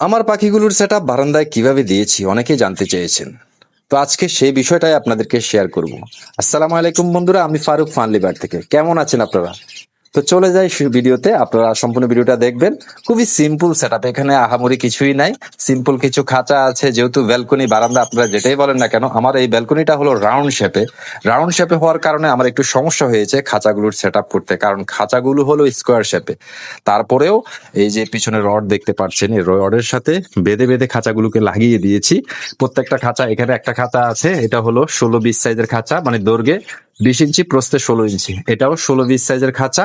আমার পাখিগুলোর সেট বারান্দায় কীভাবে দিয়েছি অনেকে জানতে চেয়েছেন। তো আজকে সেই বিষয়টাই আপনাদেরকে শেয়ার করব। আসসালামু আলাইকুম বন্ধুরা, আমি ফারুক ফানলিবার থেকে। কেমন আছেন আপনারা? তো চলে যাই ভিডিওতে, আপনারা সম্পূর্ণ ভিডিওটা দেখবেন। খুবই সিম্পল সেট এখানে আহামরি কিছুই নাই। সিম্পল কিছু খাঁচা আছে, যেহেতু ব্যালকনি বারান্দা আপনারা যেটাই বলেন না কেন, আমার এই ব্যালকনিটা হলো রাউন্ড শেপে রাউন্ড শেপে হওয়ার কারণে আমার একটু সমস্যা হয়েছে খাঁচাগুলোর সেট করতে, কারণ খাঁচাগুলো হলো স্কোয়ার শেপে তারপরেও এই যে পিছনে রড দেখতে পাচ্ছেন, এই রডের সাথে বেঁধে বেঁধে খাঁচাগুলোকে লাগিয়ে দিয়েছি। প্রত্যেকটা খাঁচা, এখানে একটা খাঁচা আছে, এটা হলো ষোলো বিশ সাইজের খাঁচা মানে দৈর্ঘ্যে বিশ ইঞ্চি, প্রস্থে ষোলো ইঞ্চি। এটাও ষোলো বিশ সাইজের খাঁচা।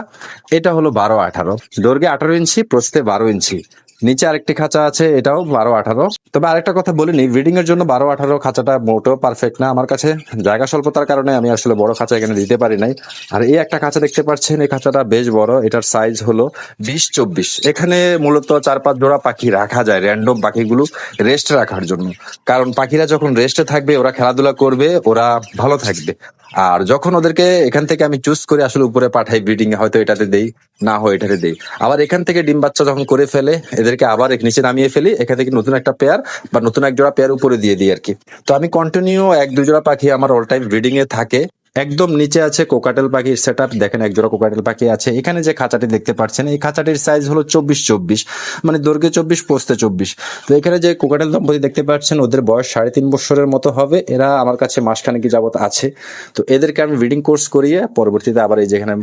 এটা হলো বারো আঠারো। দৈর্ঘ্যে আঠারো ইঞ্চি, প্রস্থে বারো ইঞ্চি। নিচে আরেকটি খাঁচা আছে, এটাও বারো আঠারো। তবে আরেকটা কথা বলিনি ব্রিডিং এর জন্য বারো আঠারো খাঁচাটা মোটেও পারফেক্ট না। আমার কাছে জায়গা স্বল্পতার কারণে আমি আসলে বড় খাঁচা এখানে দিতে পারি নাই। আর এই একটা খাঁচা দেখতে পাচ্ছেন, এই খাঁচাটা বেশ বড়। এটার সাইজ হলো বিশ চব্বিশ। এখানে মূলত চার পাঁচ জোড়া পাখি রাখা যায় র্যান্ডম পাখিগুলো রেস্ট রাখার জন্য। কারণ পাখিরা যখন রেস্টে থাকবে, ওরা খেলাধুলা করবে, ওরা ভালো থাকবে। আর যখন ওদেরকে এখান থেকে আমি চুজ করে আসলে উপরে পাঠাই ব্রিডিং এ, হয়তো এটাতে দেই, না হয় এটাতে দেই। আবার এখান থেকে ডিম বাচ্চা যখন করে ফেলে, এদেরকে আবার নিচে নামিয়ে ফেলি, এখান থেকে নতুন একটা পেয়ার বা নতুন এক জোড়া পেয়ার উপরে দিয়ে দিই আর কি। তো আমি কন্টিনিউ এক দুজোড়া পাখি আমার অল টাইম ব্রিডিং এ থাকে। একদম নিচে আছে কোকাটেল পাখির সেট আপ দেখেন একজোড়া কোকাটেল পাখি আছে। এখানে যে খাঁচাটি দেখতে পাচ্ছেন, এই খাঁচাটির সাইজ হলো চব্বিশ চব্বিশ মানে দৈর্ঘ্যে চব্বিশ, পোস্তে চব্বিশ। তো এখানে যে কোকাটেল দম্পতি দেখতে পাচ্ছেন, ওদের বয়স সাড়ে তিন বছরের মতো হবে। এরা আমার কাছে মাসখানেক যাবত আছে। তো এদেরকে আমি ব্রিডিং কোর্স করিয়ে পরবর্তীতে আবার এই যেখানে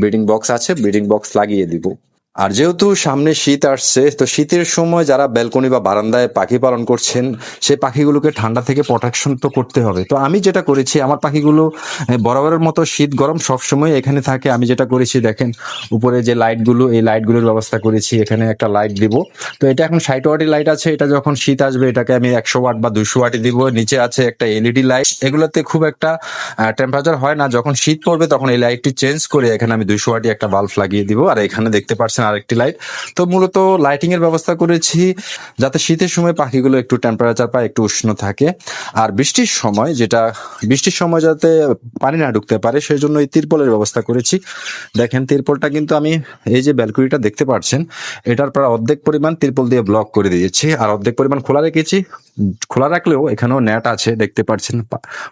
ব্রিডিং বক্স আছে ব্রিডিং বক্স লাগিয়ে দিব। আর যেহেতু সামনে শীত আসছে, তো শীতের সময় যারা ব্যালকনি বা বারান্দায় পাখি পালন করছেন, সেই পাখিগুলোকে ঠান্ডা থেকে প্রোটেকশন তো করতে হবে। তো আমি যেটা করেছি, আমার পাখিগুলো বরাবরের মতো শীত গরম সবসময় এখানে থাকে। আমি যেটা করেছি, দেখেন, উপরে যে লাইটগুলো এই লাইটগুলোর ব্যবস্থা করেছি। এখানে একটা লাইট দিব। তো এটা এখন ষাট ওয়াটের লাইট আছে। এটা যখন শীত আসবে, এটাকে আমি একশো ওয়াট বা দুশো ওয়াটে দিব। নিচে আছে একটা এলইডি লাইট এগুলোতে খুব একটা টেম্পারেচার হয় না। যখন শীত পড়বে, তখন এই লাইটটি চেঞ্জ করে এখানে আমি দুইশো ওয়াটি একটা বাল্ব লাগিয়ে দিব। আর এখানে দেখতে পাচ্ছেন আরেকটি লাইট তো মূলত লাইটিং এর ব্যবস্থা করেছি যাতে শীতের সময় পাখিগুলো একটু টেম্পারেচার পায়, একটু উষ্ণ থাকে। আর বৃষ্টির সময় যেটা, বৃষ্টির সময় যাতে পানি না ঢুকতে পারে সেই জন্য এই তিরপলের ব্যবস্থা করেছি। দেখেন, তিরপলটা কিন্তু আমি এই যে ব্যালকনিটা দেখতে পাচ্ছেন, এটার প্রায় অর্ধেক পরিমাণ তিরপল দিয়ে ব্লক করে দিয়েছি। আর অর্ধেক পরিমাণ খোলা রেখেছি। খোলা রাখলেও এখানেও নেট আছে, দেখতে পাচ্ছেন,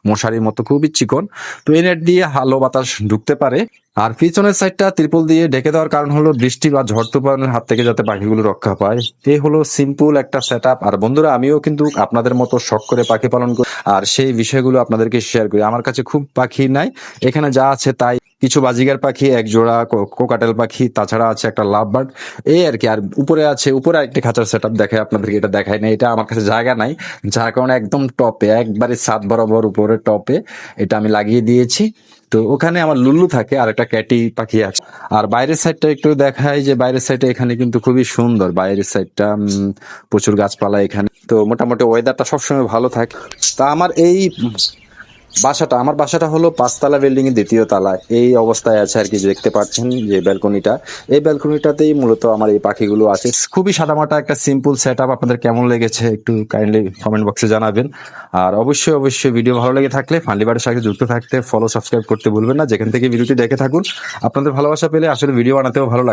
মশারির মতো খুবই চিকন। তো এই নেট দিয়ে হালো বাতাস ঢুকতে পারে। আর পিছনের সাইডটা ত্রিপল দিয়ে ঢেকে দেওয়ার কারণ হলো বৃষ্টি বা ঝড় তুফানের হাত থেকে যাতে পাখিগুলো রক্ষা পায়। এই হলো সিম্পল একটা সেট আর বন্ধুরা, আমিও কিন্তু আপনাদের মতো শখ করে পাখি পালন করি। আর সেই বিষয়গুলো আপনাদেরকে শেয়ার করি। আমার কাছে খুব পাখি নাই। এখানে যা আছে তাই। কিছু বাজিগার পাখি, এক জোড়া কোকাটেল পাখি, তাছাড়া আছে একটা লাভ বার্ড এই আর কি। আর উপরে আছে, উপরে একটি খাঁচার সেট আপ দেখায় আপনাদেরকে এটা দেখায় না এটা আমার কাছে জায়গা নাই। যার কারণে একদম টপে একবারে সাত বরাবর উপরে টপে এটা আমি লাগিয়ে দিয়েছি। তো ওখানে আমার লুল্লু থাকে আর একটা ক্যাটি পাখি আছে। আর বাইরের সাইডটা একটু দেখায় যে বাইরের সাইডটা এখানে কিন্তু খুবই সুন্দর। বাইরের সাইডটা প্রচুর গাছপালা এখানে। তো মোটামুটি ওয়েদারটা সবসময় ভালো থাকে। তা আমার এই বাসাটা, আমার বাসাটা হলো পাঁচতলা বিল্ডিং এর দ্বিতীয় তলায়। এই অবস্থায় আছে আর কি দেখতে পাচ্ছেন যে ব্যালকনিটা এই ব্যালকনিটাতেই মূলত আমার এই পাখিগুলো আছে। খুবই সাদামাটা একটা সিম্পল সেট আপ আপনাদের কেমন লেগেছে একটু কাইন্ডলি কমেন্ট বক্সে জানাবেন। আর অবশ্যই অবশ্যই ভিডিও ভালো লেগে থাকলে ফান্ডিবারের সাথে যুক্ত থাকতে ফলো সাবস্ক্রাইব করতে ভুলবেন না। যেখান থেকে ভিডিওটি দেখে থাকুন, আপনাদের ভালোবাসা পেলে আসলে ভিডিও বানাতেও ভালো লাগে।